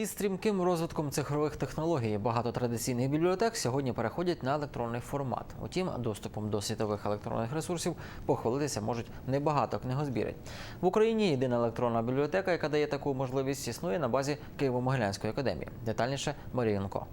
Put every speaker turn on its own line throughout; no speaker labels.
Із стрімким розвитком цифрових технологій багато традиційних бібліотек сьогодні переходять на електронний формат. Утім, доступом до світових електронних ресурсів похвалитися можуть небагато книгозбірень. В Україні єдина електронна бібліотека, яка дає таку можливість, існує на базі Києво-Могилянської академії. Детальніше Марієнко.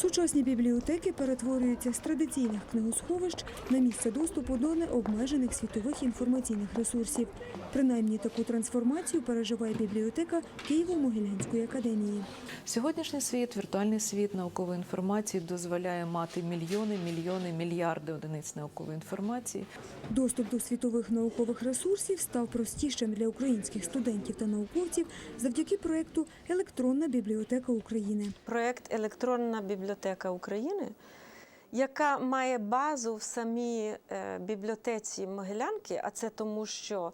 Сучасні бібліотеки перетворюються з традиційних книгосховищ на місце доступу до необмежених світових інформаційних ресурсів. Принаймні таку трансформацію переживає бібліотека Києво-Могилянської академії.
Сьогоднішній світ, віртуальний світ наукової інформації дозволяє мати мільйони, мільйони, мільярди одиниць наукової інформації.
Доступ до світових наукових ресурсів став простішим для українських студентів та науковців завдяки проекту Електронна бібліотека України.
проєкт Електронна бібліотека України, яка має базу в самій е, бібліотеці Могилянки, а це тому, що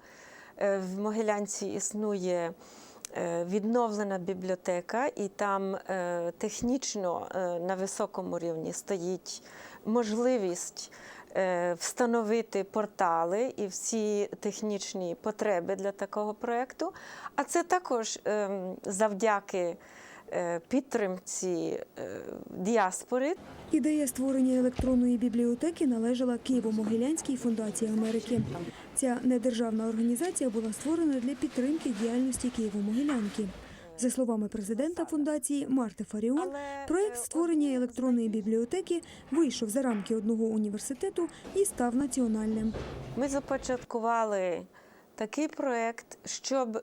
е, в Могилянці існує е, відновлена бібліотека, і там технічно на високому рівні стоїть можливість встановити портали і всі технічні потреби для такого проєкту. А це також ем, завдяки підтримці е, діаспори.
Ідея створення електронної бібліотеки належала Києво-Могилянській фундації Америки. Ця недержавна організація була створена для підтримки діяльності Києво-Могилянки. За словами президента фундації Марти Фаріон, проект
е,
створення електронної бібліотеки вийшов за рамки одного університету і став національним.
Ми започаткували такий проєкт, щоб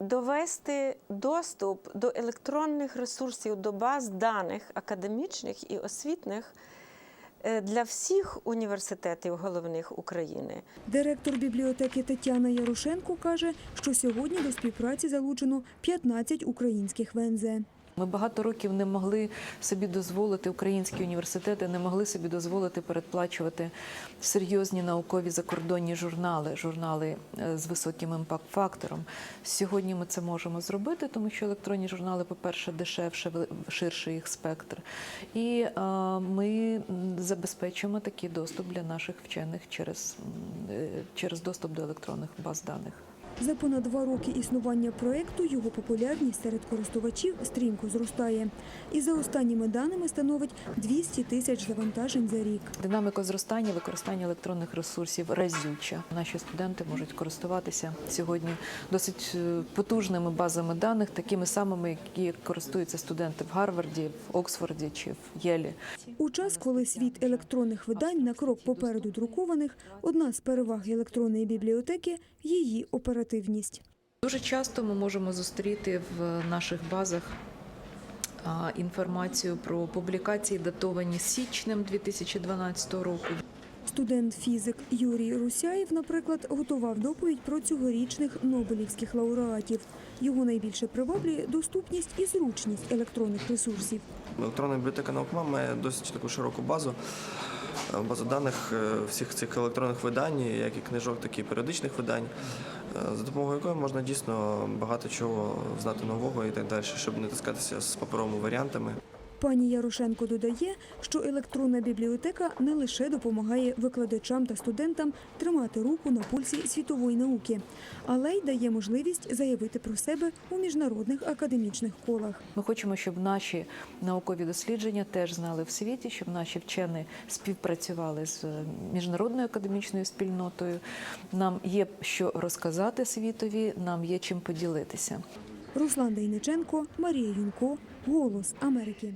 довести доступ до електронних ресурсів, до баз даних академічних і освітних е, для всіх університетів головних України.
Директор бібліотеки Тетяна Ярошенко каже, що сьогодні до співпраці залучено 15 українських ВНЗ.
Ми багато років не могли собі дозволити, українські університети не могли собі дозволити передплачувати серйозні наукові закордонні журнали, журнали е, з високим імпакт-фактором. Сьогодні ми це можемо зробити, тому що електронні журнали, по-перше, дешевше, ширший їх спектр. І е, ми забезпечуємо такий доступ для наших вчених через, е, через доступ до електронних баз даних.
За понад два роки існування проекту його популярність серед користувачів стрімко зростає. І за останніми даними становить 200 тисяч завантажень за рік.
Динаміка зростання використання електронних ресурсів разюча. Наші студенти можуть користуватися сьогодні досить е, потужними базами даних, такими самими, які користуються студенти в Гарварді, в Оксфорді чи в Єлі.
У час, коли світ електронних видань на крок попереду друкованих, одна з переваг електронної бібліотеки її оперативність.
Дуже часто ми можемо зустріти в наших базах інформацію про публікації, датовані січнем 2012 року.
Студент-фізик Юрій Русяєв, наприклад, готував доповідь про цьогорічних нобелівських лауреатів. Його найбільше приваблює доступність і зручність електронних ресурсів.
Електронна бібліотека наукма має досить таку широку базу. е, Базу даних е, всіх цих електронних видань, як і книжок, так і періодичних видань, е, за допомогою якої можна дійсно багато чого знати нового і так далі, щоб не тискатися з паперовими варіантами.
Пані Ярошенко додає, що електронна бібліотека не лише допомагає викладачам та студентам тримати руку на пульсі світової науки, але й дає можливість заявити про себе у міжнародних академічних колах.
Ми хочемо, щоб наші наукові дослідження теж знали в світі, щоб наші вчені співпрацювали з міжнародною академічною спільнотою. Нам є що розказати світові, нам є чим поділитися.
Руслан Дейниченко, Марія Юнко, Голос Америки.